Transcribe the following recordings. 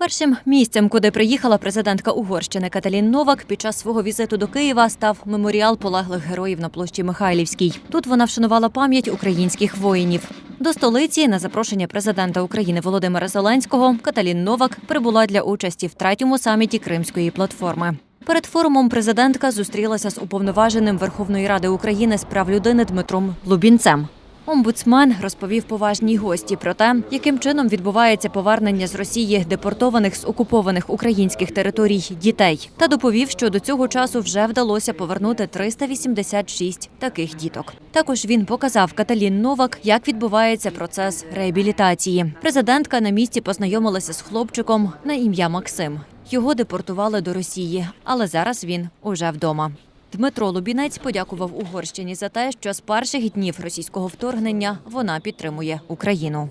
Першим місцем, куди приїхала президентка Угорщини Каталін Новак під час свого візиту до Києва, став меморіал полеглих героїв на площі Михайлівській. Тут вона вшанувала пам'ять українських воїнів. До столиці на запрошення президента України Володимира Зеленського Каталін Новак прибула для участі в третьому саміті Кримської платформи. Перед форумом президентка зустрілася з уповноваженим Верховної Ради України з прав людини Дмитром Лубінцем. Омбудсмен розповів поважній гості про те, яким чином відбувається повернення з Росії депортованих з окупованих українських територій дітей, та доповів, що до цього часу вже вдалося повернути 386 таких діток. Також він показав Каталін Новак, як відбувається процес реабілітації. Президентка на місці познайомилася з хлопчиком на ім'я Максим. Його депортували до Росії, але зараз він уже вдома. Дмитро Лубінець подякував Угорщині за те, що з перших днів російського вторгнення вона підтримує Україну.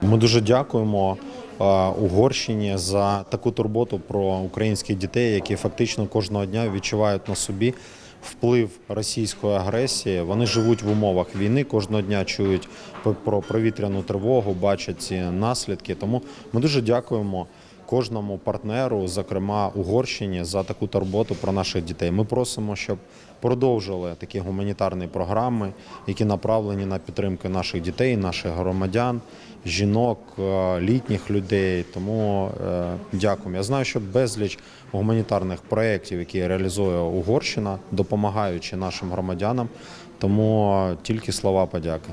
Ми дуже дякуємо е, Угорщині за таку турботу про українських дітей, які фактично кожного дня відчувають на собі вплив російської агресії. Вони живуть в умовах війни, кожного дня чують про провітряну тривогу, бачать ці наслідки. Тому ми дуже дякуємо. Кожному партнеру, зокрема Угорщині, за таку турботу про наших дітей. Ми просимо, щоб продовжили такі гуманітарні програми, які направлені на підтримку наших дітей, наших громадян, жінок, е, літніх людей. Тому е, дякуємо. Я знаю, що безліч гуманітарних проєктів, які реалізує Угорщина, допомагаючи нашим громадянам. Тому тільки слова подяки.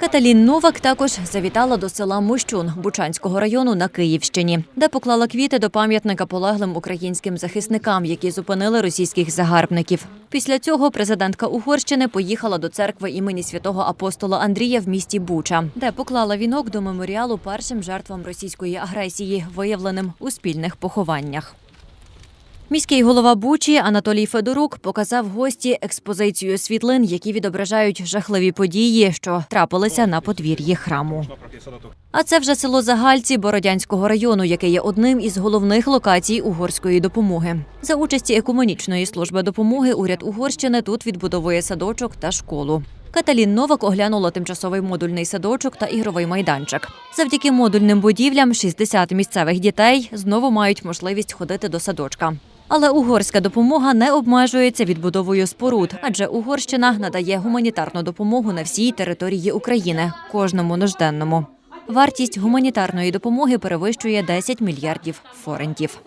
Каталін Новак також завітала до села Мощун Бучанського району на Київщині, де поклала квіти до пам'ятника полеглим українським захисникам, які зупинили російських загарбників. Після цього президентка Угорщини поїхала до церкви імені святого апостола Андрія в місті Буча, де поклала вінок до меморіалу першим жертвам російської агресії, виявленим у спільних похованнях. Міський голова Бучі Анатолій Федорук показав гості експозицію світлин, які відображають жахливі події, що трапилися на подвір'ї храму. А це вже село Загальці Бородянського району, яке є одним із головних локацій угорської допомоги. За участі екуменічної служби допомоги уряд Угорщини тут відбудовує садочок та школу. Каталін Новак оглянула тимчасовий модульний садочок та ігровий майданчик. Завдяки модульним будівлям 60 місцевих дітей знову мають можливість ходити до садочка. Але угорська допомога не обмежується відбудовою споруд, адже Угорщина надає гуманітарну допомогу на всій території України, кожному нужденному. Вартість гуманітарної допомоги перевищує 10 мільярдів форентів.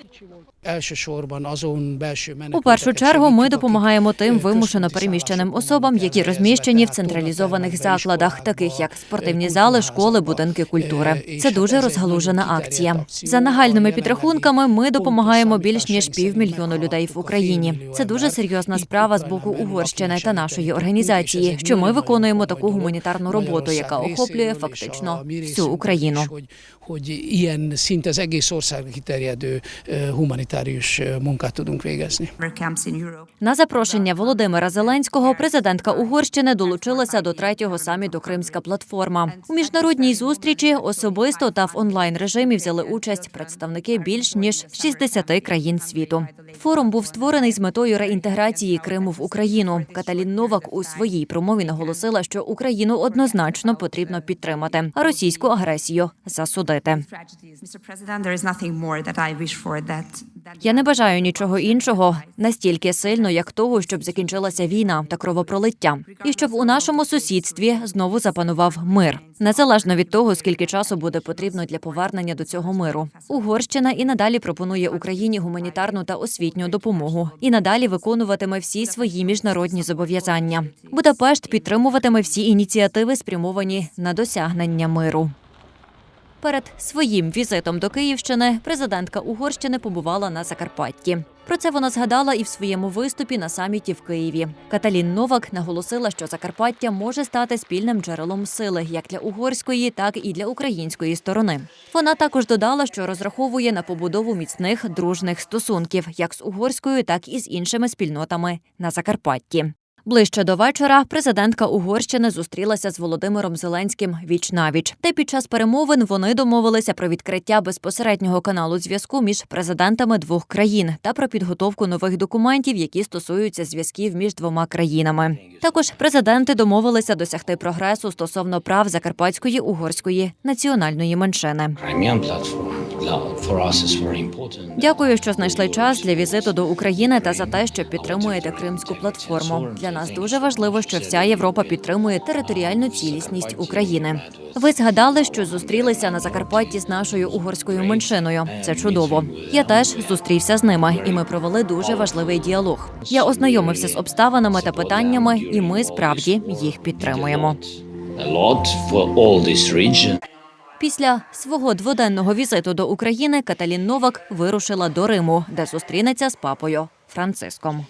У першу чергу ми допомагаємо тим вимушено переміщеним особам, які розміщені в централізованих закладах, таких як спортивні зали, школи, будинки культури. Це дуже розгалужена акція. За нагальними підрахунками ми допомагаємо більш ніж семена людей в Україні. Це дуже серйозна справа з боку Угорщини та нашої організації, що ми виконуємо таку гуманітарну роботу, яка охоплює фактично всю Україну. Hogy, ilyen szinte az egész országra kiterjedő humanitárius munkát tudunk végezni. camps in Europe. На запрошення Володимира Зеленського президентка Угорщини долучилася до третього саміту Кримська платформа. У міжнародній зустрічі особисто та в онлайн режимі взяли участь представники більш ніж 60 країн світу. Форум був створений з метою реінтеграції Криму в Україну. Каталін Новак у своїй промові наголосила, що Україну однозначно потрібно підтримати, а російську агресію засудити. That. that Я не бажаю нічого іншого настільки сильно, як того, щоб закінчилася війна та кровопролиття, і щоб у нашому сусідстві знову запанував мир, незалежно від того, скільки часу буде потрібно для повернення до цього миру. Угорщина і надалі пропонує Україні гуманітарну та освітню допомогу, і надалі виконуватиме всі свої міжнародні зобов'язання. Будапешт підтримуватиме всі ініціативи, спрямовані на досягнення миру. Перед своїм візитом до Київщини президентка Угорщини побувала на Закарпатті. Про це вона згадала і в своєму виступі на саміті в Києві. Каталін Новак наголосила, що Закарпаття може стати спільним джерелом сили як для угорської, так і для української сторони. Вона також додала, що розраховує на побудову міцних дружних стосунків як з угорською, так і з іншими спільнотами на Закарпатті. Ближче до вечора президентка Угорщини зустрілася з Володимиром Зеленським віч навіч. Та під час перемовин вони домовилися про відкриття безпосереднього каналу зв'язку між президентами двох країн та про підготовку нових документів, які стосуються зв'язків між двома країнами. Також президенти домовилися досягти прогресу стосовно прав закарпатської угорської національної меншини. Crimean Дякую, що знайшли час для візиту до України та за те, що підтримуєте кримську платформу. Для нас дуже важливо, що вся Європа підтримує територіальну цілісність України. Ви згадали, що зустрілися на Закарпатті з нашою угорською меншиною. Це чудово. Я теж зустрівся з ними, і ми провели дуже важливий діалог. Я ознайомився з обставинами та питаннями, і ми справді їх підтримуємо. Після свого дводенного візиту до України Каталін Новак вирушила до Риму, де зустрінеться з папою Франциском.